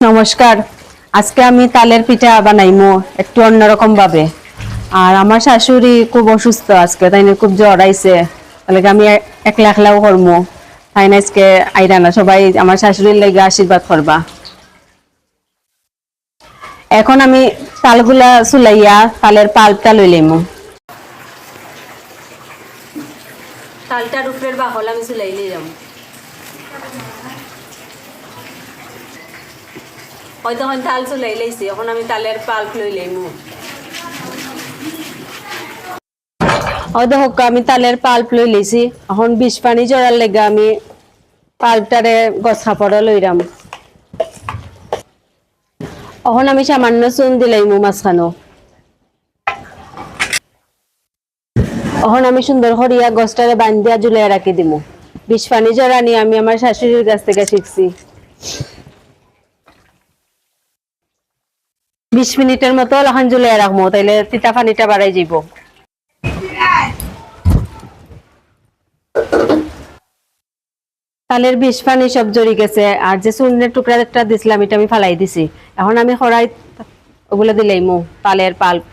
নমস্কার। আজকে আমি তালের পিঠা বানাইমো একটু অন্যরকম ভাবে। আর আমার শাশুড়ি খুব অসুস্থ আজকে, তাই খুব জ্বর আইছে। তাহলে আমি একলা একলাও করমু? তাই না আজকে আইরা না, সবাই আমার শাশুড়ির লেগে আশীর্বাদ করবা। এখন আমি তালগুলা চুলাইয়া তালের পাল্পটা লই লইমু। তালটার উপরের বাহল আমি চুলাই লইলাম। হয়তো এখন তাল চুলাই লাইছি এখন আমি তালের পাল্প লই লইমু হয়তো হোক, আমি তালের পাল্প লই লইছি এখন বিষ পানি জড়ার লেগে আমি পাল্পটারে গছ খাপড়া লইরাম এখন আমি সামান্য চুন দিলাইমু মাঝখানো এখন আমি সুন্দর করিয়া গছটারে বান্ধিয়া জুলাই রাখি দিমু। বিষ পানি জড়ানি আমি আমার শাশুড়ির কাছ থেকে শিখছি বিশ মিনিটের মতো এখন জুলাই রাখব, তাইলে তিতা পানিটা বাড়াই যাব তালের বিষ পানি সব জড়ি গেছে, আর যে চূর্ণের টুকরা একটা দিছিলাম, এটা আমি ফালাই দিছি। এখন আমি খড়াই ওগুলো দিলেই মো, তালের পাল্প।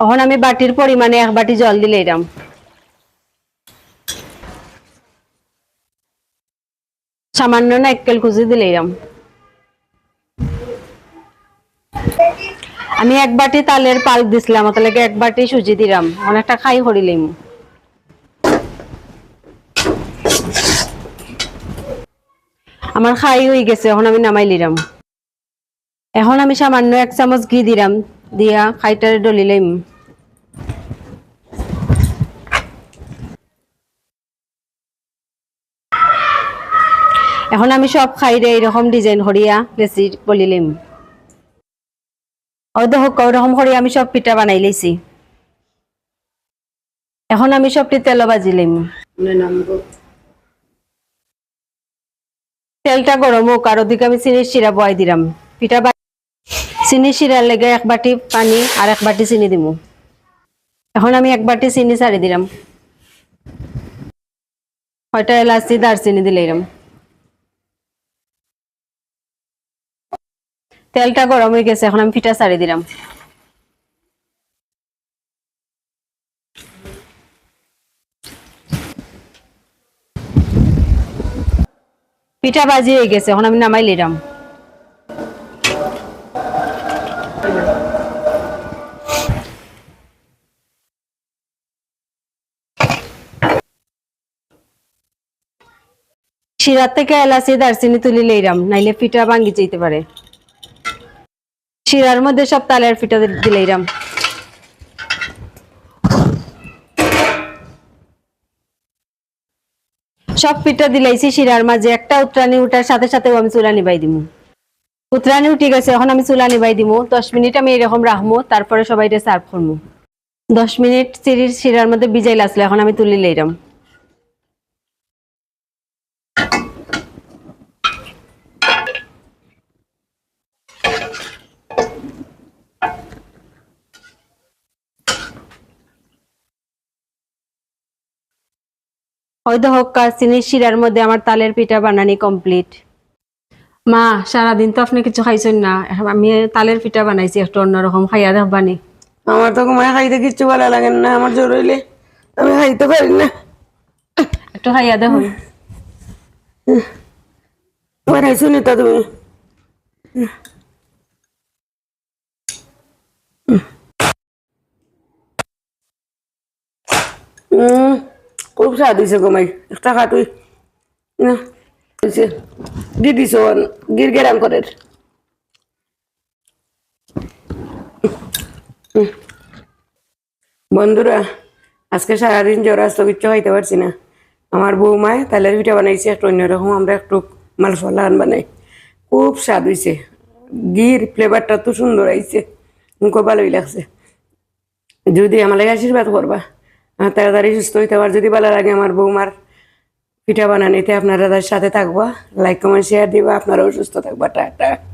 এখন আমি বাটির পরিমাণে এক বাটি জল দিলে সামান্য নারকেল কুচি দিলে এরাম আমি এক বাটি তালের পাল্প দিছিলাম তাহলে এক বাটি সুজি দিলাম। অনেকটা খাই হরিলিম আমার খাই হয়ে গেছে, এখন আমি নামাই লিরাম এখন আমি সামান্য এক চামচ ঘি দিলাম, দিয়া খাইটারে ডলিলাম এখন আমি সব খাইরে এরকম ডিজাইন করিয়া লেচি বলিলিম হয়তো হোক ওরকম করে আমি সব পিঠা বানাই লাইছি এখন আমি সবটি তেল বাজিলাম তেলটা গরম হোক আর ওদিকে আমি চিনির শিরা বয় দিলাম পিঠা চিনি শিরার লেগে এক বাটি পানি আর এক বাটি চিনি দিমু। এখন আমি এক বাটি চিনি ছাড়ি দিলাম হয়তো এলাচি দারচিনি দিলাম তেলটা গরম হয়ে গেছে, এখন আমি পিঠা ছাড়ি দিলাম। পিঠা বাজি হয়ে গেছে, এখন আমি নামাই লিলাম শিরার থেকে এলাচি, দারচিনি তুলি লইরাম নাইলে পিঠা ভাঙ্গি যেতে পারে। শিরার মধ্যে সব তালের পিঠা দিলাইরাম। সব পিঠা দিলাইছি শিরার মাঝে। একটা উত্রানি উঠার সাথে সাথে আমি চুলা নিবাই দিমু। উত্রানি উঠে গেছে এখন আমি চুলা নিবাই দিমু। দশ মিনিট আমি এরকম রাখব তারপরে সবাই সার্ভ করব দশ মিনিট চিরির শিরার মধ্যে বিজাইল আসলে এখন আমি তুলি লইরাম। হয়তো হোক কাজ চিনির শিরার মধ্যে আমার তালের পিঠা বানানি কমপ্লিট মা সারাদিন তো আপনি কিছু খাইছেন না। আমি তালের পিঠা বানাইছি একটু অন্যরকম খাইয়া দেখবানি। আমার তো ঘুমায় খাইতে কিচ্ছু ভালো লাগে না আমার জ্বর হইলে আমি খাইতে পারি না। একটু খাইয়া দেখুন। বানাইছো নি তা তুমি উম, খুব স্বাদ হয়েছে গোমাই একটা খা তুই না, হয়েছে দি দিছ গির গেরাম করে। বন্ধুরা আজকে সারাদিন জ্বর আসতো কিচ্ছু খাইতে পারছি না। আমার বৌমায় তালের পিঠা বানাইছে একটু অন্যরকম আমরা একটু মালফলা বানাই। খুব স্বাদ হয়েছে গির ফ্লেভারটা তো সুন্দর আইছে। মুখও ভালোই লাগছে। যদি আমার আশীর্বাদ করবা। তাড়াতাড়ি সুস্থ হইতে পার যদি ভালো লাগে আমার বৌমার পিঠা বানানিতে আপনারা তার সাথে থাকবা। লাইক কমেন্ট শেয়ার দিবা। আপনারাও সুস্থ থাকবা। টাটা।